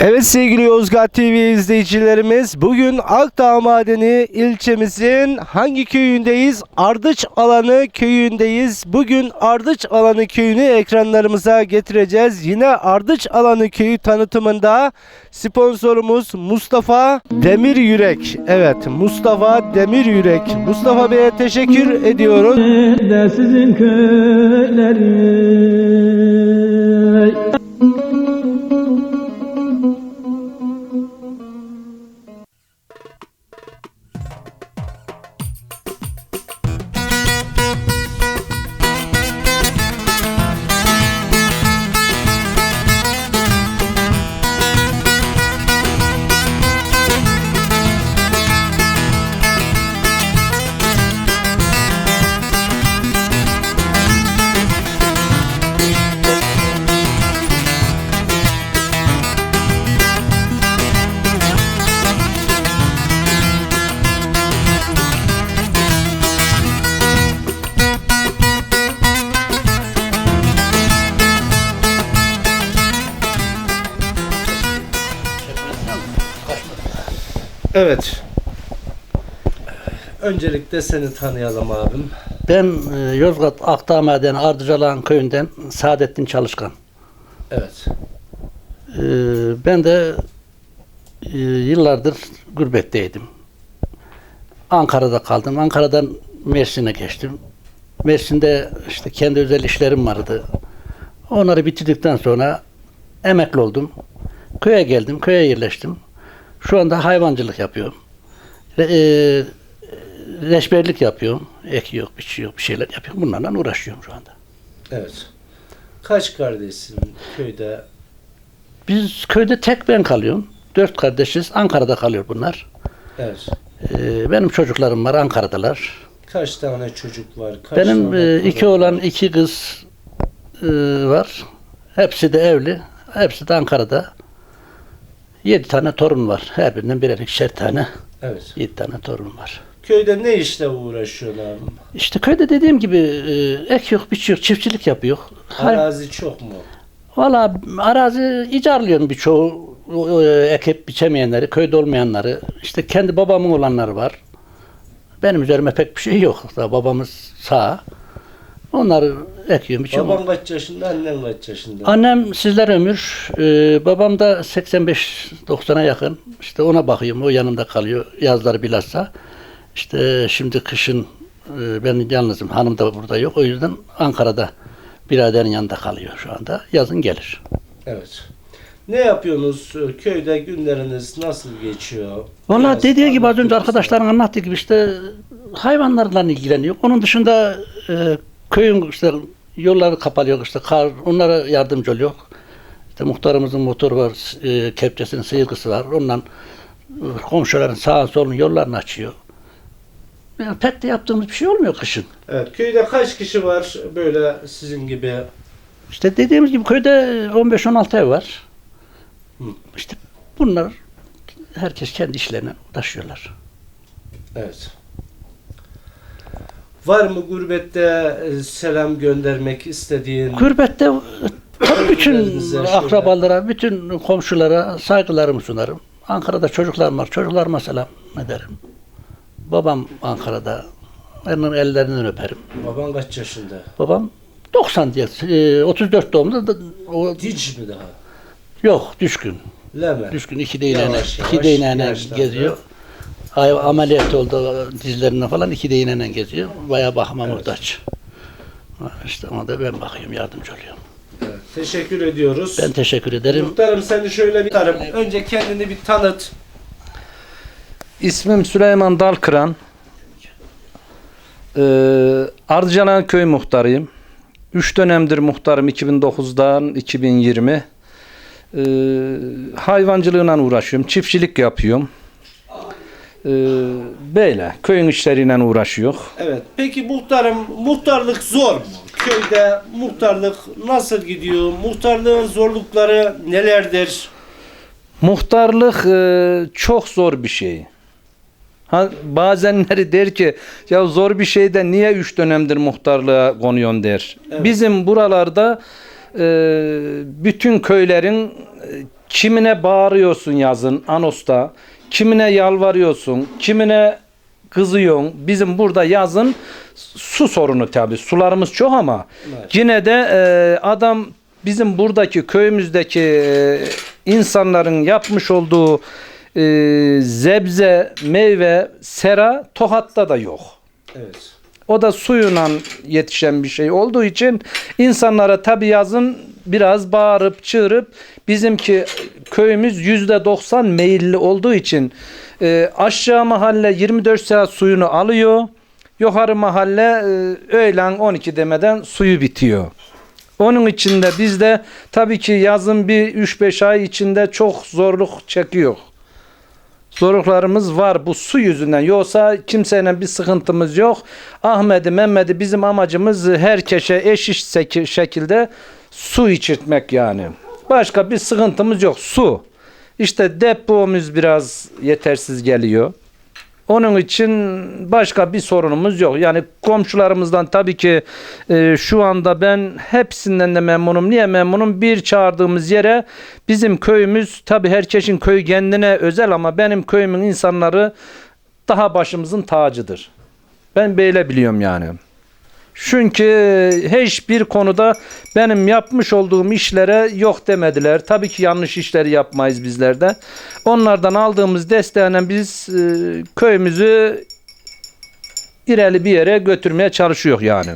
Evet sevgili Yozgat TV izleyicilerimiz bugün Akdağ Madeni ilçemizin hangi köyündeyiz? Ardıç Alanı köyündeyiz. Bugün Ardıç Alanı köyünü ekranlarımıza getireceğiz. Yine Ardıç Alanı köyü tanıtımında sponsorumuz Mustafa Demir Yürek. Evet Mustafa Demir Yürek. Mustafa Bey'e teşekkür ediyoruz. sizin köyleri Evet. Öncelikle seni tanıyalım abim. Ben e, Yozgat Akdağ Madeni Ardıcalan köyünden Saadettin Çalışkan. Evet. E, Ben de e, yıllardır gurbetteydim. Ankara'da kaldım. Ankara'dan Mersin'e geçtim. Mersin'de işte kendi özel işlerim vardı. Onları bitirdikten sonra emekli oldum. Köye geldim, köye yerleştim. Şu anda hayvancılık yapıyorum. Re, e, reçberlik yapıyorum. Ek yok, biçi yok, bir şeyler yapıyorum. Bunlarla uğraşıyorum şu anda. Evet. Kaç kardeşsin köyde? Biz köyde tek ben kalıyorum. Dört kardeşiz. Ankara'da kalıyor bunlar. Evet. Ee, benim çocuklarım var Ankara'dalar. Kaç tane çocuk var? Kaç Benim tane e, iki oğlan iki kız e, var. Hepsi de evli. Hepsi de Ankara'da. Yedi tane torun var. Her birinden birer ikişer tane. Evet. Yedi tane torun var. Köyde ne işle uğraşıyorsun abim? İşte köyde dediğim gibi e, ek yok, biç yok, çiftçilik yapıyor. Arazi çok mu? Valla arazi icarlıyorum birçoğu e, ekip biçemeyenleri, köyde olmayanları. İşte kendi babamın olanları var. Benim üzerime pek bir şey yok. Daha babamız sağ. Onları ekiyorum, biçiyorum. Baban kaç yaşında, annen kaç yaşında? Annem sizler ömür, e, babam da 85-90'a yakın. İşte ona bakıyorum, o yanımda kalıyor yazları bilhassa. İşte şimdi kışın e, ben yalnızım, hanım da burada yok. O yüzden Ankara'da biraderin yanında kalıyor şu anda. Yazın gelir. Evet. Ne yapıyorsunuz? Köyde günleriniz nasıl geçiyor? Valla dediği gibi az önce arkadaşların anlattığı gibi işte hayvanlarla ilgileniyor. Onun dışında e, köyün işte yolları kapalıyor işte kar onlara yardımcı oluyor. İşte muhtarımızın motoru var, e, kepçesinin sıyırgısı var. Ondan e, komşuların sağ solun yollarını açıyor. Yani pek de yaptığımız bir şey olmuyor kışın. Evet. Köyde kaç kişi var böyle sizin gibi? İşte dediğimiz gibi köyde 15-16 ev var. Hı. İşte bunlar herkes kendi işlerine uğraşıyorlar. Evet. Var mı gurbette e, selam göndermek istediğin? Gurbette e, bütün akrabalara, bütün komşulara saygılarımı sunarım. Ankara'da çocuklarım var. Çocuklarıma selam ederim. Babam Ankara'da. Onun ellerinden öperim. Baban kaç yaşında? Babam 90 diye, e, 34 doğumlu da o Diç mi daha? yok düşkün. Leme. Düşkün iki değneğine, iki değneğine geziyor. Ay, ameliyat oldu dizlerine falan iki değneğine geziyor. Bayağı bakıma muhtaç. İşte ona da ben bakıyorum, yardımcı oluyorum. Evet, Teşekkür ediyoruz. Ben teşekkür ederim. Muhtarım seni şöyle bir tarım. Önce kendini bir tanıt. İsmim Süleyman Dalkıran. Ee, Ardıcalan köy muhtarıyım. Üç dönemdir muhtarım 2009'dan 2020. Ee, hayvancılığına uğraşıyorum. Çiftçilik yapıyorum. Ee, böyle köyün işleriyle uğraşıyor. Evet. Peki muhtarım, muhtarlık zor mu? Köyde muhtarlık nasıl gidiyor? Muhtarlığın zorlukları nelerdir? Muhtarlık e, çok zor bir şey. Ha, bazenleri der ki ya zor bir şeyde niye üç dönemdir muhtarlığa konuyorsun der. Evet. Bizim buralarda e, bütün köylerin e, kimine bağırıyorsun yazın Anos'ta, kimine yalvarıyorsun, kimine kızıyorsun. Bizim burada yazın su sorunu tabii. Sularımız çok ama yine de e, adam bizim buradaki köyümüzdeki e, insanların yapmış olduğu e, zebze, meyve, sera Tohat'ta da yok. Evet. O da suyuna yetişen bir şey olduğu için insanlara tabi yazın biraz bağırıp çığırıp bizimki köyümüz yüzde 90 meyilli olduğu için e, aşağı mahalle 24 saat suyunu alıyor. Yukarı mahalle e, öğlen 12 demeden suyu bitiyor. Onun için de biz de tabii ki yazın bir 3-5 ay içinde çok zorluk çekiyor. Zorluklarımız var bu su yüzünden. Yoksa kimseyle bir sıkıntımız yok. Ahmet'i, Mehmet'i bizim amacımız herkese eşit şekilde su içirtmek yani. Başka bir sıkıntımız yok. Su. İşte depomuz biraz yetersiz geliyor. Onun için başka bir sorunumuz yok. Yani komşularımızdan tabii ki e, şu anda ben hepsinden de memnunum. Niye memnunum? Bir çağırdığımız yere bizim köyümüz tabii herkesin köyü kendine özel ama benim köyümün insanları daha başımızın tacıdır. Ben böyle biliyorum yani. Çünkü hiçbir konuda benim yapmış olduğum işlere yok demediler. Tabii ki yanlış işleri yapmayız bizler de. Onlardan aldığımız desteğiyle biz e, köyümüzü ileri bir yere götürmeye çalışıyor yani.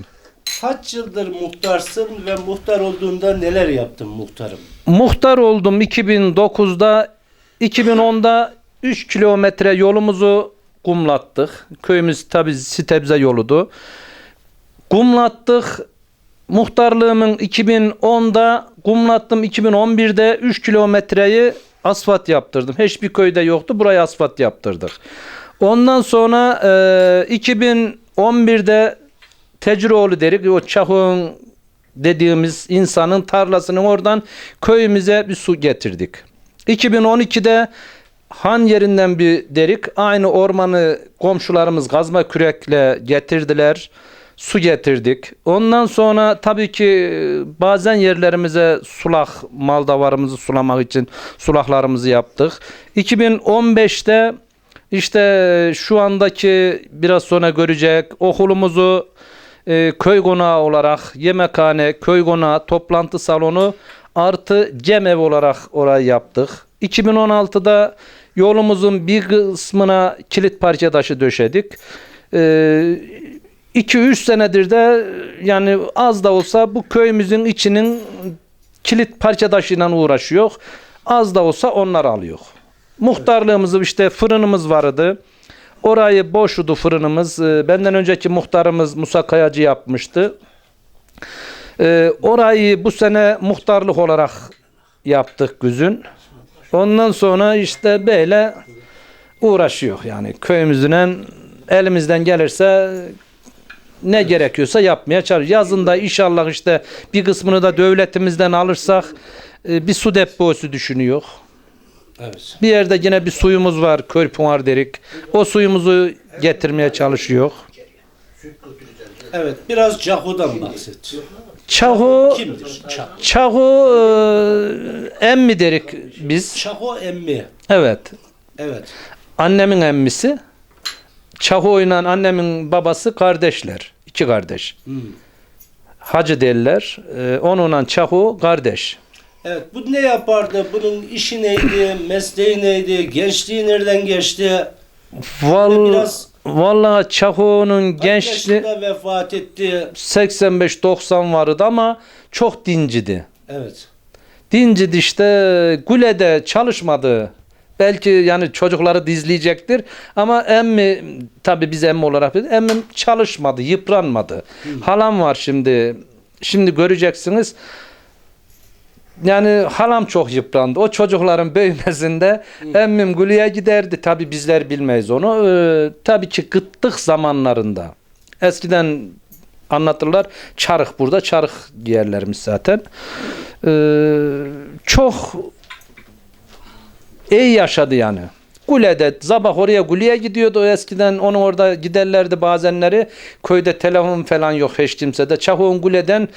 Kaç yıldır muhtarsın ve muhtar olduğunda neler yaptın muhtarım? Muhtar oldum 2009'da 2010'da 3 kilometre yolumuzu kumlattık. Köyümüz tabi Sitebze yoludu. Kumlattık. Muhtarlığımın 2010'da kumlattım. 2011'de 3 kilometreyi asfalt yaptırdım. Hiçbir köyde yoktu. Buraya asfalt yaptırdık. Ondan sonra e, 2011'de Tecroğlu derik. O Çahun dediğimiz insanın tarlasının oradan köyümüze bir su getirdik. 2012'de Han yerinden bir derik. Aynı ormanı komşularımız gazma kürekle getirdiler. Su getirdik. Ondan sonra tabii ki bazen yerlerimize sulak mal davarımızı sulamak için sulaklarımızı yaptık. 2015'te işte şu andaki biraz sonra görecek okulumuzu e, köy konağı olarak yemekhane, köy konağı, toplantı salonu artı cem ev olarak orayı yaptık. 2016'da yolumuzun bir kısmına kilit parça taşı döşedik. 2-3 senedir de yani az da olsa bu köyümüzün içinin kilit parça taşıyla uğraşıyor. Az da olsa onlar alıyor. Muhtarlığımızı işte fırınımız vardı. Orayı boşudu fırınımız. Ee, Benden önceki muhtarımız Musa Kayacı yapmıştı. Ee, orayı bu sene muhtarlık olarak yaptık güzün. Ondan sonra işte böyle uğraşıyor yani köyümüzün elimizden gelirse ne gerekiyorsa yapmaya çalışıyoruz. Yazında inşallah işte bir kısmını da devletimizden alırsak e, bir su deposu düşünüyor. Evet. Bir yerde yine bir suyumuz var. Körpunar derik. O suyumuzu getirmeye çalışıyor. Evet, biraz Cahu'dan bahset. Çahu Kimdir? Çahu. Çahu e, emmi derik biz. Çahu emmi. Evet. Evet. Annemin emmisi. Çahu ile annemin babası kardeşler. İki kardeş. Hmm. Hacı derler. E, onunla Çahu kardeş. Evet, bu ne yapardı? Bunun işi neydi? Mesleği neydi? Gençliği nereden geçti? Val, biraz- vallahi Çahu'nun Kaç gençliği vefat etti? 85-90 vardı ama çok dincidi. Evet. Dincidi işte Güle'de çalışmadı. Belki yani çocukları dizleyecektir ama emmi tabi biz emmi olarak emmim çalışmadı, yıpranmadı. Halam var şimdi. Şimdi göreceksiniz. Yani halam çok yıprandı. O çocukların büyümesinde emmim Güle'ye giderdi. Tabi bizler bilmeyiz onu. Ee, tabii ki kıtlık zamanlarında. Eskiden anlatırlar. Çarık burada. Çarık yerlerimiz zaten. Ee, çok iyi yaşadı yani. Gule'de sabah oraya Gule'ye gidiyordu o eskiden onu orada giderlerdi bazenleri. Köyde telefon falan yok hiç kimsede. Çahun Gule'den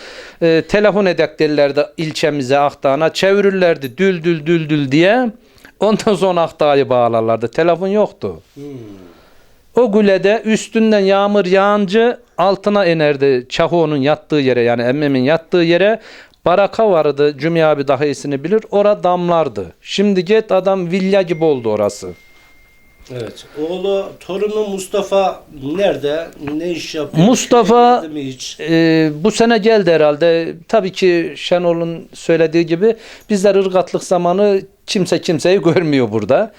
e, telefon edek derlerdi ilçemize Akdağ'a. Çevirirlerdi dül dül dül dül diye. Ondan sonra Akdağ'ı bağlarlardı. Telefon yoktu. O gülede üstünden yağmur yağınca altına inerdi Çahu'nun yattığı yere yani emmemin yattığı yere baraka vardı. Cümle abi daha iyisini bilir. Ora damlardı. Şimdi git adam villa gibi oldu orası. Evet. Oğlu torunu Mustafa nerede? Ne iş yapıyor? Mustafa- mi hiç? Ee, bu sene geldi herhalde. Tabii ki Şenol'un söylediği gibi bizler ırgatlık zamanı kimse kimseyi görmüyor burada.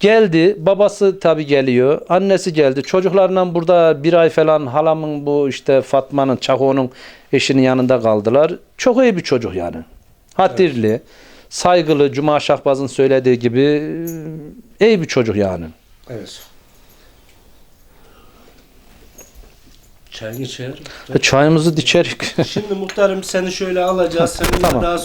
Geldi. Babası tabii geliyor. Annesi geldi. Çocuklarla burada bir ay falan halamın bu işte Fatma'nın Çako'nun eşinin yanında kaldılar. Çok iyi bir çocuk yani. Hatirli, saygılı, Cuma Şahbaz'ın söylediği gibi e, iyi bir çocuk yani. Evet. Çayını içer. Çayımızı diçerik. Şimdi muhtarım seni şöyle alacağız. Seninle Tamam. daha